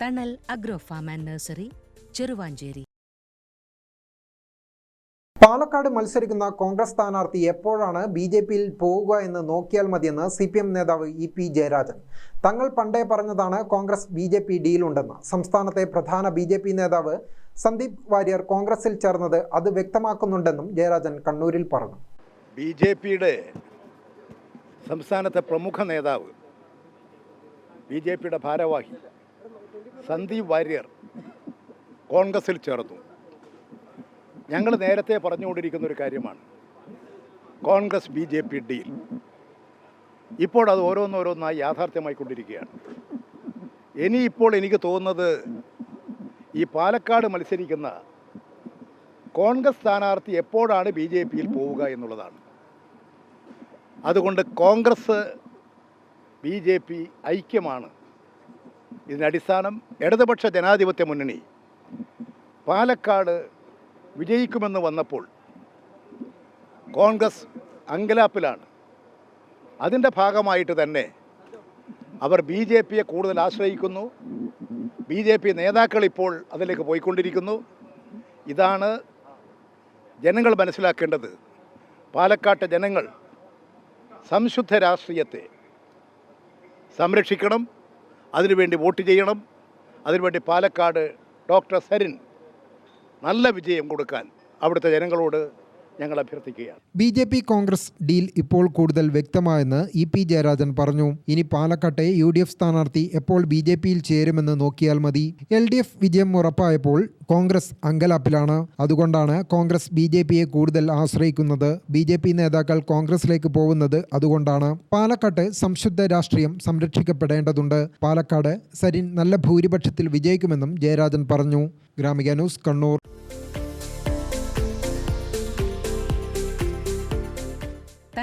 Thanal agro farm and nursery Cheruvanchery. Palakkad മത്സരിക്കുന്ന കോൺഗ്രസ് സ്ഥാനാർത്ഥി എപ്പോഴാണ് ബി ജെ പിയിൽ പോവുക എന്ന് നോക്കിയാൽ മതിയെന്ന് സി പി എം നേതാവ് ഇ പി ജയരാജൻ. തങ്ങൾ പണ്ടേ പറഞ്ഞതാണ് കോൺഗ്രസ് ബി ജെ പി ഡീലുണ്ടെന്ന്. സംസ്ഥാനത്തെ പ്രധാന ബി ജെ പി നേതാവ് സന്ദീപ് വാര്യർ കോൺഗ്രസിൽ ചേർന്നത് അത് വ്യക്തമാക്കുന്നുണ്ടെന്നും ജയരാജൻ കണ്ണൂരിൽ പറഞ്ഞു. ബി ജെ പിയുടെ സംസ്ഥാനത്തെ പ്രമുഖ നേതാവ് ബി ജെ പിയുടെ ഭാരവാഹി സന്ദീപ് വാര്യർ കോൺഗ്രസിൽ ചേർന്നു. ഞങ്ങൾ നേരത്തെ പറഞ്ഞുകൊണ്ടിരിക്കുന്ന ഒരു കാര്യമാണ്. Congress B J P deal. ഇപ്പോൾ അത് ഓരോന്നോരോന്നായി യാഥാർത്ഥ്യമായിക്കൊണ്ടിരിക്കുകയാണ്. ഇനിയിപ്പോൾ എനിക്ക് തോന്നുന്നത് ഈ പാലക്കാട് മത്സരിക്കുന്ന കോൺഗ്രസ് സ്ഥാനാർത്ഥി എപ്പോഴാണ് ബി ജെ പിയിൽ പോവുക എന്നുള്ളതാണ്. അതുകൊണ്ട് കോൺഗ്രസ് ബി ജെ പി ഐക്യമാണ്. ഇതിനടിസ്ഥാനം ഇടതുപക്ഷ ജനാധിപത്യ മുന്നണി പാലക്കാട് വിജയിക്കുമെന്ന് വന്നപ്പോൾ കോൺഗ്രസ് അങ്കലാപ്പിലാണ്. അതിന്റെ ഭാഗമായിട്ട് തന്നെ അവർ ബി ജെ പിയെ കൂടുതൽ ആശ്രയിക്കുന്നു. ബി ജെ പി നേതാക്കൾ ഇപ്പോൾ അതിലേക്ക് പോയിക്കൊണ്ടിരിക്കുന്നു. ഇതാണ് ജനങ്ങൾ മനസ്സിലാക്കേണ്ടത്. പാലക്കാട്ടെ ജനങ്ങൾ സംശുദ്ധ രാഷ്ട്രീയത്തെ സംരക്ഷിക്കണം. അതിനുവേണ്ടി വോട്ട് ചെയ്യണം. അതിനുവേണ്ടി പാലക്കാട് ഡോക്ടർ സരിൻ നല്ല വിജയം കൊടുക്കാൻ അവിടുത്തെ ജനങ്ങളോട് ഞങ്ങൾ അഭ്യർത്ഥിക്കുകയാണ്. B J P Congress deal ഇപ്പോൾ കൂടുതൽ വ്യക്തമായെന്ന് ഇ പി ജയരാജൻ പറഞ്ഞു. ഇനി പാലക്കാട്ടെ യു ഡി എഫ് സ്ഥാനാർത്ഥി എപ്പോൾ ബി ജെ പിയിൽ ചേരുമെന്ന് നോക്കിയാൽ മതി. എൽ ഡി എഫ് വിജയം ഉറപ്പായപ്പോൾ കോൺഗ്രസ് അങ്കലാപ്പിലാണ്. അതുകൊണ്ടാണ് കോൺഗ്രസ് ബി ജെ പിയെ കൂടുതൽ ആശ്രയിക്കുന്നത്. ബി ജെ പി നേതാക്കൾ കോൺഗ്രസിലേക്ക് പോകുന്നത് അതുകൊണ്ടാണ്. പാലക്കാട്ട് സംശുദ്ധ രാഷ്ട്രീയം സംരക്ഷിക്കപ്പെടേണ്ടതുണ്ട്. പാലക്കാട് സരിൻ നല്ല ഭൂരിപക്ഷത്തിൽ വിജയിക്കുമെന്നും ജയരാജൻ പറഞ്ഞു. Gramika news Kannur.